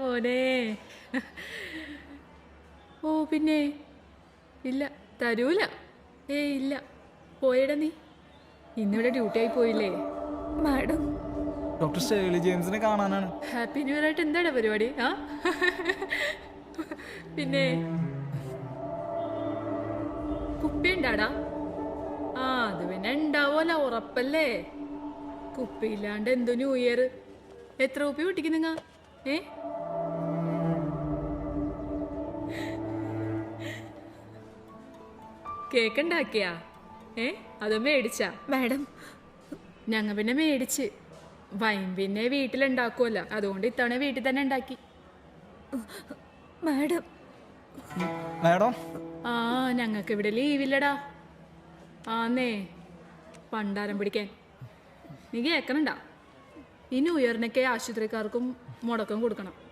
മോനെ. ഓ പിന്നെ? ഇല്ല തരൂല. ഏ ഇല്ല. പോയട നീ. ഇന്നിവിടെ ഡ്യൂട്ടി ആയി പോയില്ലേ? മാഡം. ഡോക്ടർ ഷേർലി ജെയിംസിനെ കാണാനാണ്. ഹാപ്പി ന്യൂ ഇയർ ആയിട്ട് എന്താണ് പരിപാടി? ആ? പിന്നെ? കുപ്പി ഉണ്ടാടാ ആ അത് പിന്നെ ഉണ്ടാവോല ഉറപ്പല്ലേ? കുപ്പി ഇല്ലാണ്ട് എന്തോ ന്യൂ ഇയർ? എത്ര കുപ്പി പൊട്ടിക്കും നിങ്ങ? ഏ? കേക്ക് ഉണ്ടാക്കിയാ ഏ? അത് മേടിച്ചാ? മാഡം. ഞങ്ങൾ പിന്നെ മേടിച്ച്. വൈൻ പിന്നെ വീട്ടിലുണ്ടാക്കുമല്ലോ അതുകൊണ്ട് ഇത്തവണ വീട്ടിൽ തന്നെ ഉണ്ടാക്കി. മാഡം. മാഡം? ആ ഞങ്ങൾക്ക് ഇവിടെ ലീവില്ലടാ. ആന്നേ പണ്ടാരം പിടിക്കാൻ. നീ കേൾക്കണണ്ട ഈ ന്യൂ ഇയറിനൊക്കെ ആശുപത്രിക്കാർക്കും മുടക്കം കൊടുക്കണം.